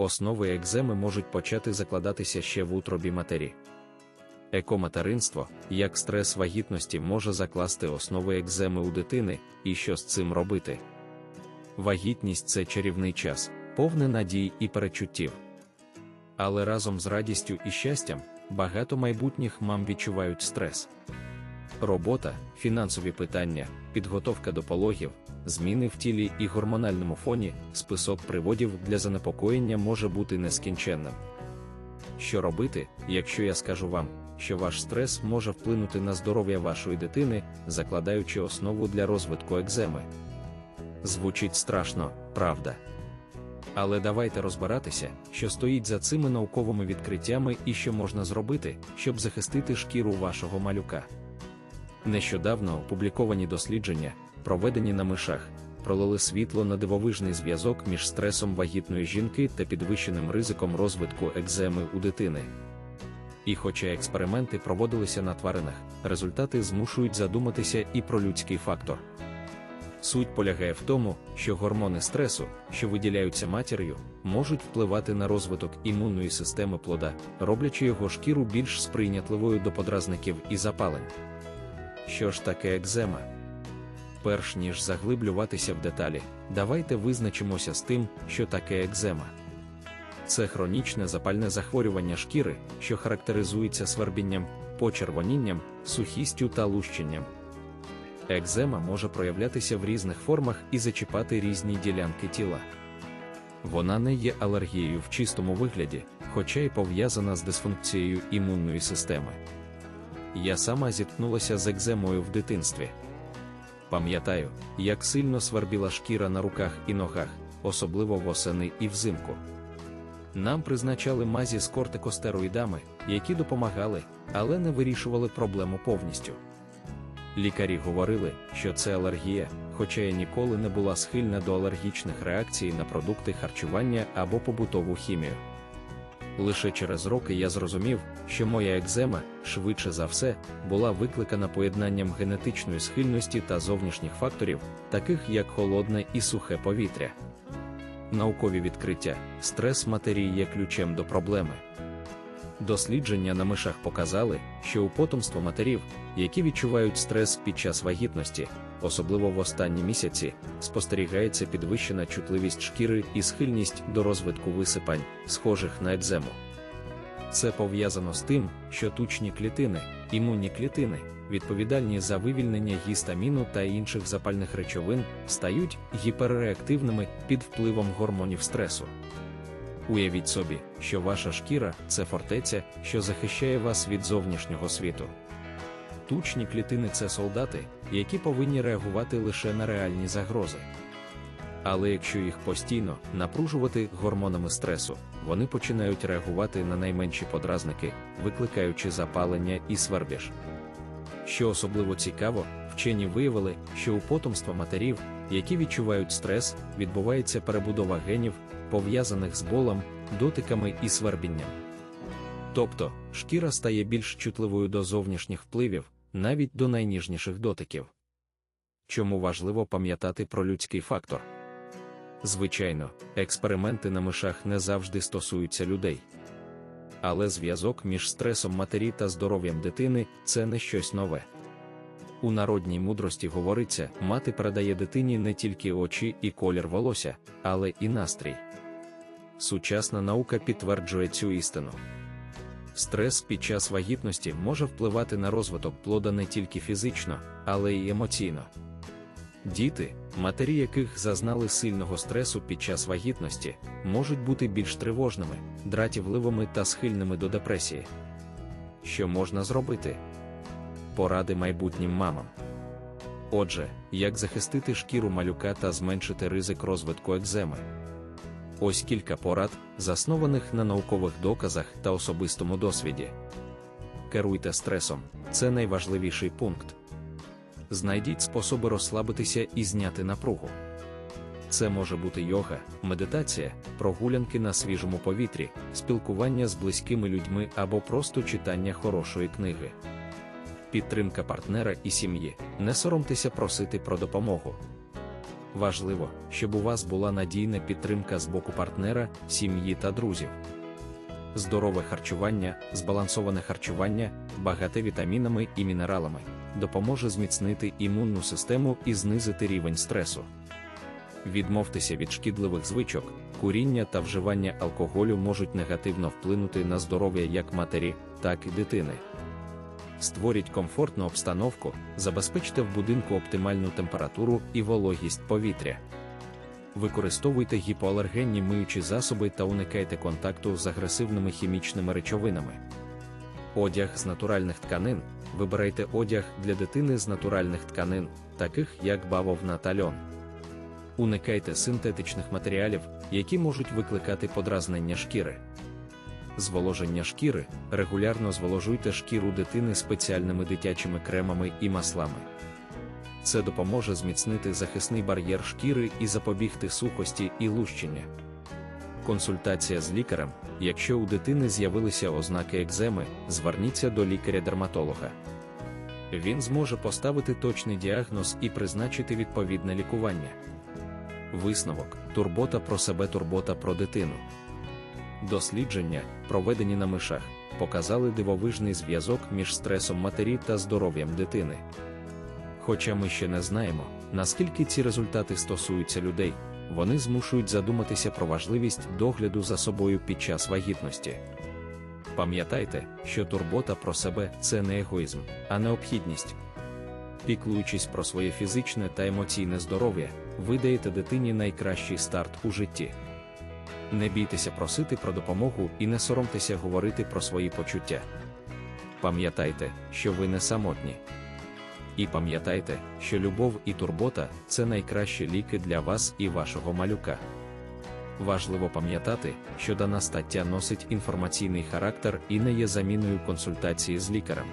основи екземи можуть почати закладатися ще в утробі матері. Екоматеринство, як стрес вагітності може закласти основи екземи у дитини, і що з цим робити. Вагітність це чарівний час, повне надій і перечуттів. Але разом з радістю і щастям багато майбутніх мам відчувають стрес. Робота, фінансові питання, підготовка до пологів, зміни в тілі і гормональному фоні, список приводів для занепокоєння може бути нескінченним. Що робити, якщо я скажу вам, що ваш стрес може вплинути на здоров'я вашої дитини, закладаючи основу для розвитку екземи? Звучить страшно, правда. Але давайте розбиратися, що стоїть за цими науковими відкриттями і що можна зробити, щоб захистити шкіру вашого малюка. Нещодавно опубліковані дослідження, проведені на мишах, пролили світло на дивовижний зв'язок між стресом вагітної жінки та підвищеним ризиком розвитку екземи у дитини. І хоча експерименти проводилися на тваринах, результати змушують задуматися і про людський фактор. Суть полягає в тому, що гормони стресу, що виділяються матір'ю, можуть впливати на розвиток імунної системи плода, роблячи його шкіру більш сприйнятливою до подразників і запалень. Що ж таке екзема? Перш ніж заглиблюватися в деталі, давайте визначимося з тим, що таке екзема. Це хронічне запальне захворювання шкіри, що характеризується свербінням, почервонінням, сухістю та лущенням. Екзема може проявлятися в різних формах і зачіпати різні ділянки тіла. Вона не є алергією в чистому вигляді, хоча й пов'язана з дисфункцією імунної системи. Я сама зіткнулася з екземою в дитинстві. Пам'ятаю, як сильно свербіла шкіра на руках і ногах, особливо восени і взимку. Нам призначали мазі з кортикостероїдами, які допомагали, але не вирішували проблему повністю. Лікарі говорили, що це алергія, хоча я ніколи не була схильна до алергічних реакцій на продукти харчування або побутову хімію. Лише через роки я зрозумів, що моя екзема, швидше за все, була викликана поєднанням генетичної схильності та зовнішніх факторів, таких як холодне і сухе повітря. Наукові відкриття, стрес матері є ключем до проблеми. Дослідження на мишах показали, що у потомство матерів, які відчувають стрес під час вагітності, особливо в останні місяці, спостерігається підвищена чутливість шкіри і схильність до розвитку висипань, схожих на екзему. Це пов'язано з тим, що тучні клітини, імунні клітини, відповідальні за вивільнення гістаміну та інших запальних речовин, стають гіперреактивними під впливом гормонів стресу. Уявіть собі, що ваша шкіра це фортеця, що захищає вас від зовнішнього світу. Тучні клітини це солдати, які повинні реагувати лише на реальні загрози. Але якщо їх постійно напружувати гормонами стресу, вони починають реагувати на найменші подразники, викликаючи запалення і свербіж. Що особливо цікаво, вчені виявили, що у потомства матерів, які відчувають стрес, відбувається перебудова генів, пов'язаних з болем, дотиками і свербінням. Тобто, шкіра стає більш чутливою до зовнішніх впливів, навіть до найніжніших дотиків. Чому важливо пам'ятати про людський фактор? Звичайно, експерименти на мишах не завжди стосуються людей. Але зв'язок між стресом матері та здоров'ям дитини це не щось нове. У народній мудрості говориться, мати передає дитині не тільки очі і колір волосся, але і настрій. Сучасна наука підтверджує цю істину. Стрес під час вагітності може впливати на розвиток плода не тільки фізично, але й емоційно. Діти, матері яких зазнали сильного стресу під час вагітності, можуть бути більш тривожними, дратівливими та схильними до депресії. Що можна зробити? Поради майбутнім мамам. Отже, як захистити шкіру малюка та зменшити ризик розвитку екземи. Ось кілька порад, заснованих на наукових доказах та особистому досвіді. Керуйте стресом це найважливіший пункт. Знайдіть способи розслабитися і зняти напругу. Це може бути йога, медитація, прогулянки на свіжому повітрі, спілкування з близькими людьми або просто читання хорошої книги. Підтримка партнера і сім'ї. Не соромтеся просити про допомогу. Важливо, щоб у вас була надійна підтримка з боку партнера, сім'ї та друзів. Здорове харчування, збалансоване харчування, багате вітамінами і мінералами, допоможе зміцнити імунну систему і знизити рівень стресу. Відмовтеся від шкідливих звичок, куріння та вживання алкоголю можуть негативно вплинути на здоров'я як матері, так і дитини. Створіть комфортну обстановку, забезпечте в будинку оптимальну температуру і вологість повітря. Використовуйте гіпоалергенні миючі засоби та уникайте контакту з агресивними хімічними речовинами. Одяг з натуральних тканин. Вибирайте одяг для дитини з натуральних тканин, таких як бавовна та льон. Уникайте синтетичних матеріалів, які можуть викликати подразнення шкіри. Зволоження шкіри регулярно зволожуйте шкіру дитини спеціальними дитячими кремами і маслами. Це допоможе зміцнити захисний бар'єр шкіри і запобігти сухості і лущення. Консультація з лікарем. Якщо у дитини з'явилися ознаки екземи, зверніться до лікаря-дерматолога. Він зможе поставити точний діагноз і призначити відповідне лікування. Висновок турбота про себе, турбота про дитину. Дослідження, проведені на мишах, показали дивовижний зв'язок між стресом матері та здоров'ям дитини. Хоча ми ще не знаємо, наскільки ці результати стосуються людей, вони змушують задуматися про важливість догляду за собою під час вагітності. Пам'ятайте, що турбота про себе це не егоїзм, а необхідність. Піклуючись про своє фізичне та емоційне здоров'я, ви даєте дитині найкращий старт у житті. Не бійтеся просити про допомогу і не соромтеся говорити про свої почуття. Пам'ятайте, що ви не самотні. І пам'ятайте, що любов і турбота це найкращі ліки для вас і вашого малюка. Важливо пам'ятати, що дана стаття носить інформаційний характер і не є заміною консультації з лікарем.